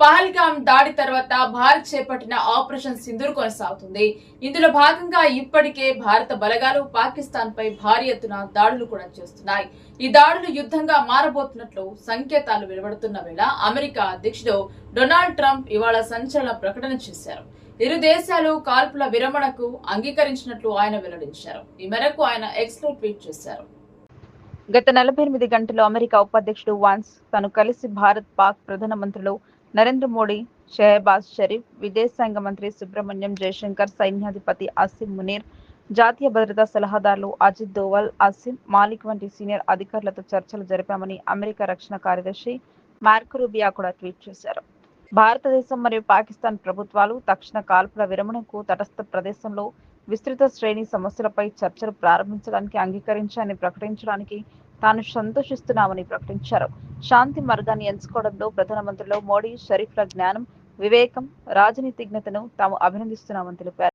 పహల్గాం దాడి తర్వాత భారత్ చేపట్టిన ఆపరేషన్ సింధూర్ కొనసాగుతుంది. ఇందులో భాగంగా ఇప్పటికే భారత బలగాలు పాకిస్తాన్ పై భారీ ఎత్తున దాడులు కూడా చేస్తున్నాయి. ఈ దాడులు యుద్ధంగా మారబోతున్నట్లు సంకేతాలు వెలువడుతున్న వేళ అమెరికా అధ్యక్షుడు డొనాల్డ్ ట్రంప్ ఇవాళ సంచలన ప్రకటన చేశారు. ఇరు దేశాలు కాల్పుల విరమణకు అంగీకరించినట్లు ఆయన వెల్లడించారు. ఈ మేరకు ఆయన ఎక్స్లో ట్వీట్ చేశారు. గత నలభై ఎనిమిది గంటలు అమెరికా ఉపాధ్యక్షుడు వాన్స్ తను కలిసి భారత్ పాక్ ప్రధాన మంత్రులు నరేంద్ర మోడీ షెహబాజ్ షరీఫ్ విదేశాంగ మంత్రి సుబ్రహ్మణ్యం జయశంకర్ సైన్యాధిపతి అసిం మునీర్ జాతీయ భద్రతా సలహాదారులు అజిత్ దోవల్ అసిం మాలిక్ వంటి సీనియర్ అధికారులతో చర్చలు జరిపామని అమెరికా రక్షణ కార్యదర్శి మార్క్ రూబియా కూడా ట్వీట్ చేశారు. భారతదేశం మరియు పాకిస్తాన్ ప్రభుత్వాలు తక్షణ కాల్పుల విరమణకు తటస్థ ప్రదేశంలో విస్తృత శ్రేణి సమస్యలపై చర్చలు ప్రారంభించడానికి అంగీకరించాయని ప్రకటించడానికి తాను సంతోషిస్తున్నామని ప్రకటించారు. శాంతి మార్గాన్ని ఎంచుకోవడంలో ప్రధానమంత్రిలో మోడీ షరీఫ్ల జ్ఞానం వివేకం రాజనీతిజ్ఞతను తాము అభినందిస్తున్నామని తెలిపారు.